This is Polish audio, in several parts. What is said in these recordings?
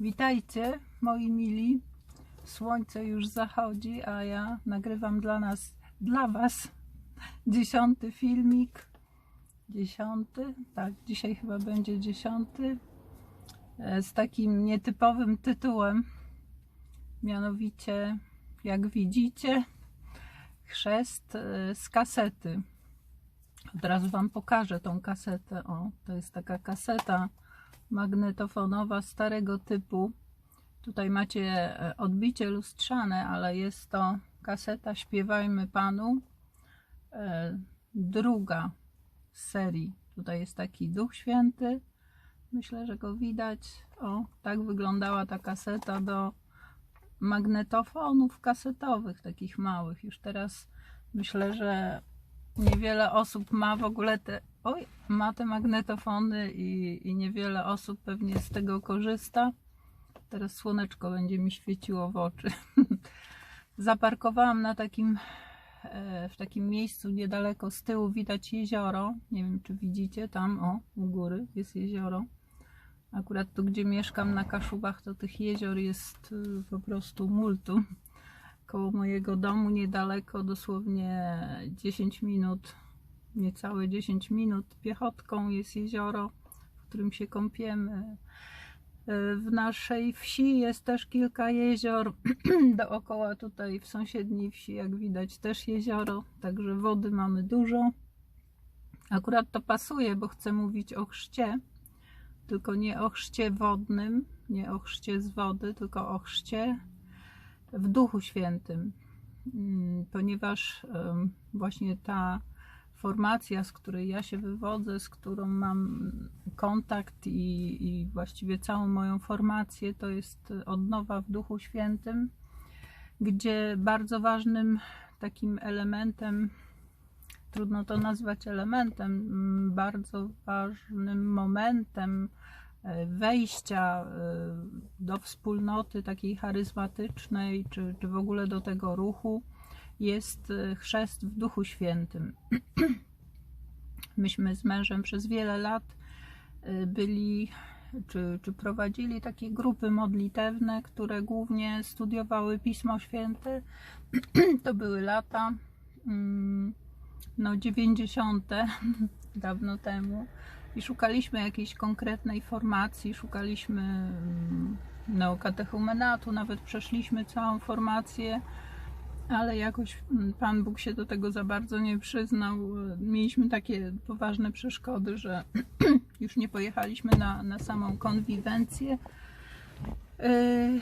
Witajcie, moi mili. Słońce już zachodzi, a ja nagrywam dla nas, dla was dziesiąty filmik. Dziesiąty, tak, dzisiaj chyba będzie dziesiąty. e, Z takim nietypowym tytułem. Mianowicie, jak widzicie, chrzest e, z kasety. Od razu Wam pokażę tą kasetę. O, to jest taka kaseta magnetofonowa starego typu. Tutaj macie e, odbicie lustrzane, ale jest to kaseta Śpiewajmy Panu. E, Druga z serii. Tutaj jest taki Duch Święty. Myślę, że go widać. O, tak wyglądała ta kaseta do magnetofonów kasetowych, takich małych. Już teraz myślę, że niewiele osób ma w ogóle te, oj, ma te magnetofony i, i niewiele osób pewnie z tego korzysta. Teraz słoneczko będzie mi świeciło w oczy. Zaparkowałam na takim, e, w takim miejscu niedaleko z tyłu widać jezioro. Nie wiem, czy widzicie tam, o, u góry jest jezioro. Akurat tu, gdzie mieszkam na Kaszubach, to tych jezior jest y, po prostu multum koło mojego domu, niedaleko, dosłownie 10 minut, niecałe 10 minut piechotką jest jezioro, w którym się kąpiemy. E, W naszej wsi jest też kilka jezior, dookoła tutaj w sąsiedniej wsi, jak widać, też jezioro, także wody mamy dużo. Akurat to pasuje, bo chcę mówić o chrzcie, tylko nie o chrzcie wodnym, nie o chrzcie z wody, tylko o chrzcie w Duchu Świętym, Mm, ponieważ właśnie ta formacja, z której ja się wywodzę, z którą mam kontakt i, i właściwie całą moją formację, to jest odnowa w Duchu Świętym, gdzie bardzo ważnym takim elementem, trudno to nazwać elementem, bardzo ważnym momentem, wejścia e, do wspólnoty takiej charyzmatycznej, czy, czy w ogóle do tego ruchu, jest e, chrzest w Duchu Świętym. Myśmy z mężem przez wiele lat e, byli, czy, czy prowadzili takie grupy modlitewne, które głównie studiowały Pismo Święte. To były lata mm, no 90. dawno temu i szukaliśmy jakiejś konkretnej formacji, szukaliśmy mm, neokatechumenatu, nawet przeszliśmy całą formację, ale jakoś mm, Pan Bóg się do tego za bardzo nie przyznał. Mieliśmy takie poważne przeszkody, że już nie pojechaliśmy na, na samą konwiwencję. Yy,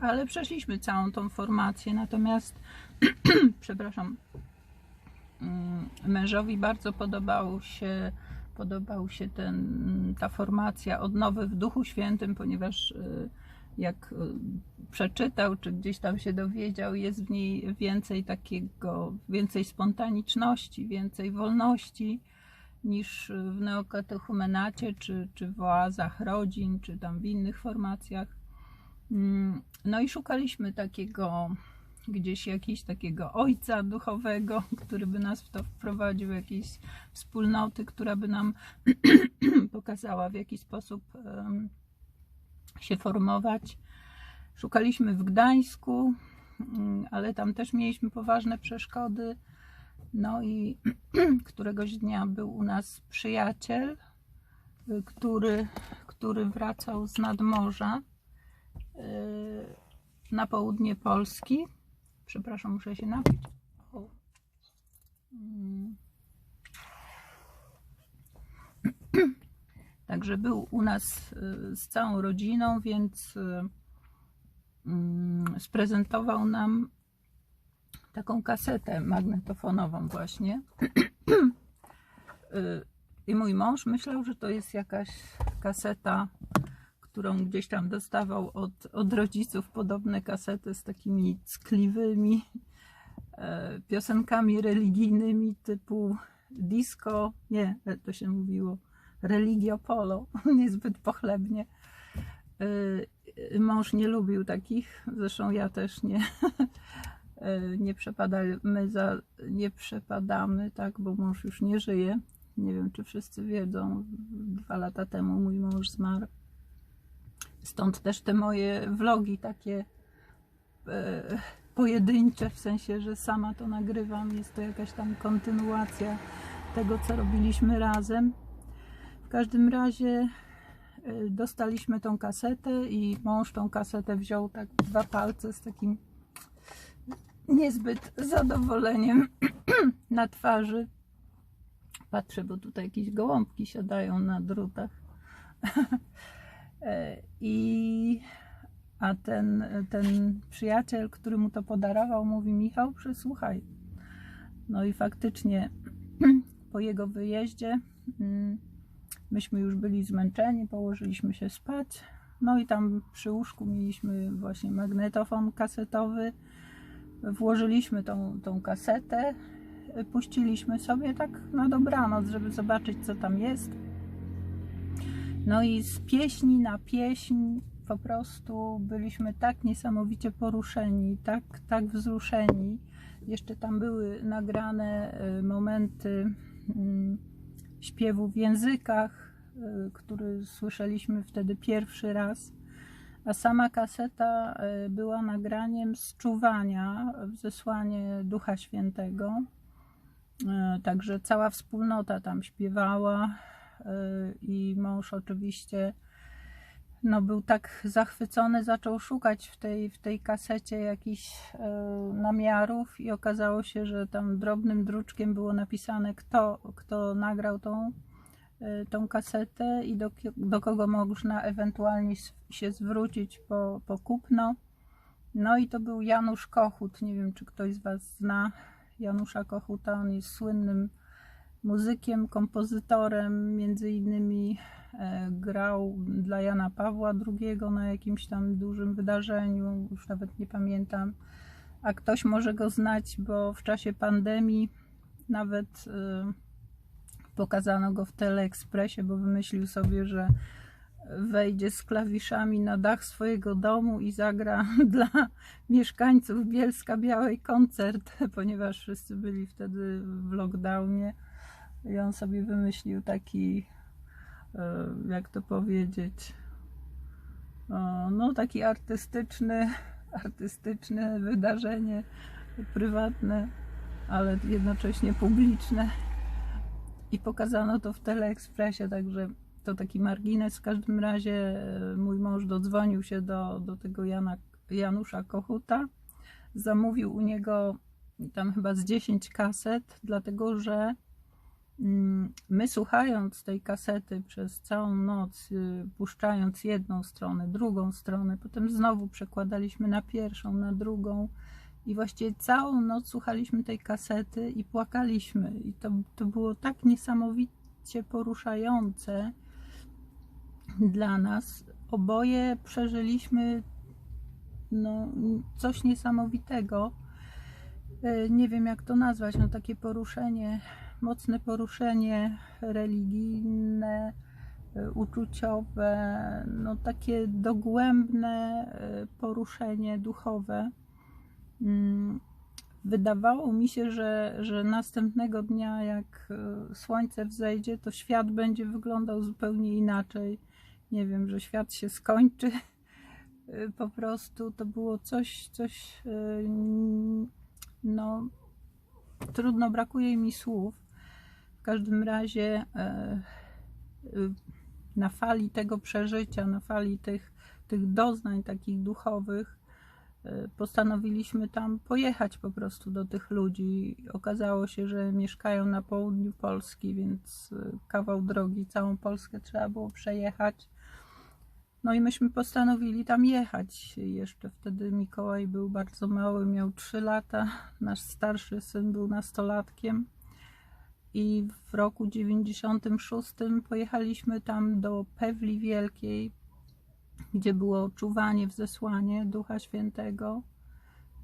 ale przeszliśmy całą tą formację, natomiast przepraszam, mm, mężowi bardzo podobał się, podobał się ten, ta formacja odnowy w Duchu Świętym, ponieważ y, jak y, przeczytał, czy gdzieś tam się dowiedział, jest w niej więcej takiego, więcej spontaniczności, więcej wolności niż w neokatechumenacie, czy, czy w oazach rodzin, czy tam w innych formacjach. Mm, No i szukaliśmy takiego gdzieś jakiegoś takiego ojca duchowego, który by nas w to wprowadził, jakiejś wspólnoty, która by nam pokazała w jaki sposób się formować. Szukaliśmy w Gdańsku, mm, ale tam też mieliśmy poważne przeszkody. No i któregoś dnia był u nas przyjaciel, y, który, który wracał z nadmorza y, na południe Polski. Przepraszam, muszę się napić. O. Mm. Także był u nas y, z całą rodziną, więc y, mm, sprezentował nam taką kasetę magnetofonową właśnie. Y, I mój mąż myślał, że to jest jakaś kaseta, którą gdzieś tam dostawał od, od rodziców, podobne kasety z takimi ckliwymi e, piosenkami religijnymi typu disco, nie, to się mówiło religio polo, niezbyt pochlebnie. Y, Mąż nie lubił takich, zresztą ja też nie. Y, Nie przepadamy za, nie przepadamy, tak, bo mąż już nie żyje. Nie wiem, czy wszyscy wiedzą, dwa lata temu mój mąż zmarł Stąd też te moje vlogi takie e, pojedyncze, w sensie, że sama to nagrywam. Jest to jakaś tam kontynuacja tego, co robiliśmy razem. W każdym razie e, dostaliśmy tą kasetę i mąż tą kasetę wziął tak dwa palce z takim niezbyt zadowoleniem na twarzy. Patrzę, bo tutaj jakieś gołąbki siadają na drutach. E, I a ten, ten przyjaciel, który mu to podarował, mówi: Michał, przysłuchaj. No i faktycznie po jego wyjeździe mm, myśmy już byli zmęczeni, położyliśmy się spać. No i tam przy łóżku mieliśmy właśnie magnetofon kasetowy. Włożyliśmy tą, tą kasetę, puściliśmy sobie tak na dobranoc, żeby zobaczyć, co tam jest. No i z pieśni na pieśń po prostu byliśmy tak niesamowicie poruszeni, tak, tak wzruszeni. Jeszcze tam były nagrane y, momenty mm, śpiewu w językach, y, który słyszeliśmy wtedy pierwszy raz. A sama kaseta y, była nagraniem z czuwania w zesłanie Ducha Świętego. Także cała wspólnota tam śpiewała i mąż oczywiście no, był tak zachwycony, zaczął szukać w tej, w tej kasecie jakichś e, namiarów i okazało się, że tam drobnym druczkiem było napisane, kto, kto nagrał tą, e, tą kasetę i do, do kogo można ewentualnie się zwrócić po, po kupno. No i to był Janusz Kochut. Nie wiem, czy ktoś z Was zna Janusza Kochuta. On jest słynnym muzykiem, kompozytorem, między innymi e, grał dla Jana Pawła II na jakimś tam dużym wydarzeniu, już nawet nie pamiętam. A ktoś może go znać, bo w czasie pandemii nawet e, pokazano go w Teleekspresie, bo wymyślił sobie, że wejdzie z klawiszami na dach swojego domu i zagra dla mieszkańców Bielska Białej koncert, ponieważ wszyscy byli wtedy w lockdownie. I on sobie wymyślił taki, e, jak to powiedzieć, no taki artystyczny, artystyczne wydarzenie prywatne, ale jednocześnie publiczne. I pokazano to w Teleekspresie, także to taki margines. W każdym razie mój mąż dodzwonił się do, do tego Jana, Janusza Kochuta. Zamówił u niego tam chyba z 10 kaset, dlatego że my słuchając tej kasety przez całą noc, y, puszczając jedną stronę, drugą stronę, potem znowu przekładaliśmy na pierwszą, na drugą i właściwie całą noc słuchaliśmy tej kasety i płakaliśmy. I to, to było tak niesamowicie poruszające dla nas. Oboje przeżyliśmy no, coś niesamowitego. Y, nie wiem jak to nazwać, no takie poruszenie mocne poruszenie religijne, e, uczuciowe, no takie dogłębne e, poruszenie duchowe. Mm, wydawało mi się, że, że następnego dnia, jak e, słońce wzejdzie, to świat będzie wyglądał zupełnie inaczej. Nie wiem, że świat się skończy. Po prostu to było coś, coś, no, trudno, brakuje mi słów. W każdym razie e, na fali tego przeżycia, na fali tych, tych doznań takich duchowych, e, postanowiliśmy tam pojechać po prostu do tych ludzi. Okazało się, że mieszkają na południu Polski, więc e, kawał drogi, całą Polskę trzeba było przejechać. No i myśmy postanowili tam jechać. Jeszcze wtedy Mikołaj był bardzo mały, miał 3 lata. Nasz starszy syn był nastolatkiem i w roku 96 pojechaliśmy tam do Pewli Wielkiej, gdzie było czuwanie w zesłanie Ducha Świętego.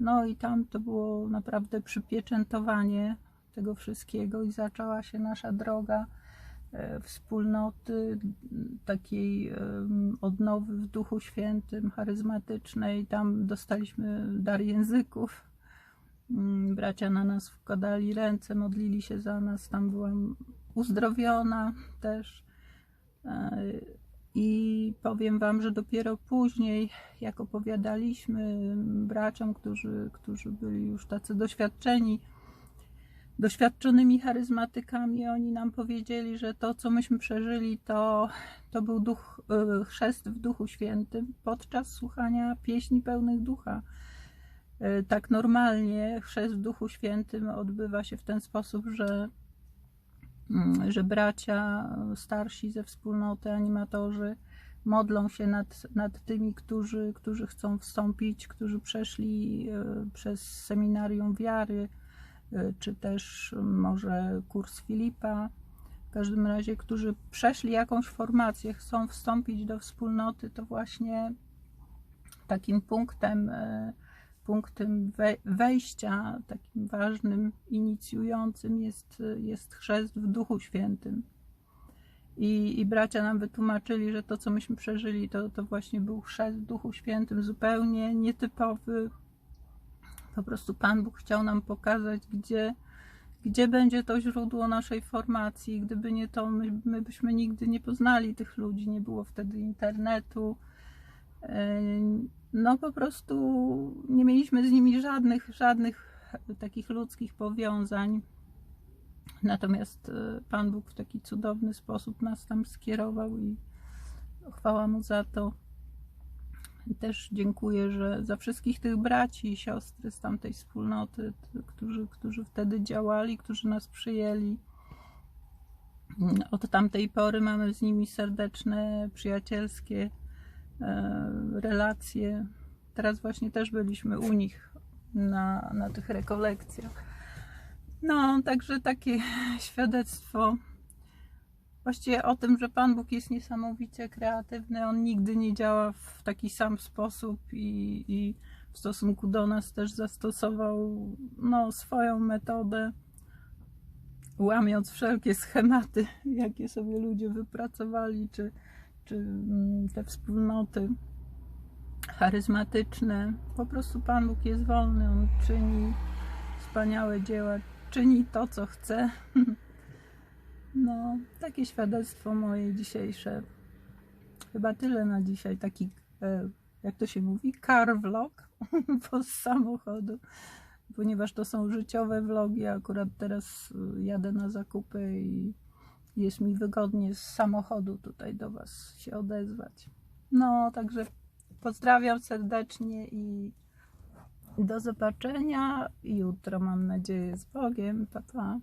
No i tam to było naprawdę przypieczętowanie tego wszystkiego i zaczęła się nasza droga e, wspólnoty, takiej odnowy w Duchu Świętym, charyzmatycznej. Tam dostaliśmy dar języków bracia na nas wkładali ręce, modlili się za nas. Tam byłam uzdrowiona też. E, I powiem Wam, że dopiero później, jak opowiadaliśmy braciom, którzy, którzy byli już tacy doświadczeni, doświadczonymi charyzmatykami, oni nam powiedzieli, że to, co myśmy przeżyli, to, to był duch, y, chrzest w Duchu Świętym podczas słuchania pieśni pełnych ducha. Y, Tak normalnie chrzest w Duchu Świętym odbywa się w ten sposób, że, mm, że bracia starsi ze wspólnoty, animatorzy modlą się nad, nad tymi, którzy, którzy chcą wstąpić, którzy przeszli y, przez seminarium wiary, y, czy też może kurs Filipa. W każdym razie, którzy przeszli jakąś formację, chcą wstąpić do wspólnoty, to właśnie takim punktem, punktem we- wejścia, takim ważnym, inicjującym jest, jest chrzest w Duchu Świętym. I, I bracia nam wytłumaczyli, że to, co myśmy przeżyli, to, to właśnie był chrzest w Duchu Świętym, zupełnie nietypowy. Po prostu Pan Bóg chciał nam pokazać, gdzie, gdzie będzie to źródło naszej formacji. Gdyby nie to, my, my byśmy nigdy nie poznali tych ludzi, nie było wtedy internetu. No po prostu nie mieliśmy z nimi żadnych, żadnych takich ludzkich powiązań. Natomiast e, Pan Bóg w taki cudowny sposób nas tam skierował i chwała Mu za to. Też dziękuję, że za wszystkich tych braci i siostry z tamtej wspólnoty, którzy, którzy wtedy działali, którzy nas przyjęli. Od tamtej pory mamy z nimi serdeczne, przyjacielskie relacje. Teraz właśnie też byliśmy u nich na, na tych rekolekcjach. No, także takie świadectwo właściwie o tym, że Pan Bóg jest niesamowicie kreatywny. On nigdy nie działa w taki sam sposób i, i w stosunku do nas też zastosował no, swoją metodę, łamiąc wszelkie schematy, jakie sobie ludzie wypracowali, czy, czy mm, te wspólnoty charyzmatyczne. Po prostu Pan Bóg jest wolny, On czyni wspaniałe dzieła, czyni to, co chce. No, takie świadectwo moje dzisiejsze. Chyba tyle na dzisiaj. Taki, e, jak to się mówi, car vlog z samochodu, ponieważ to są życiowe vlogi. Akurat teraz e, jadę na zakupy i jest mi wygodnie z samochodu tutaj do Was się odezwać. No, także pozdrawiam serdecznie i do zobaczenia jutro, mam nadzieję, z Bogiem. Pa, pa.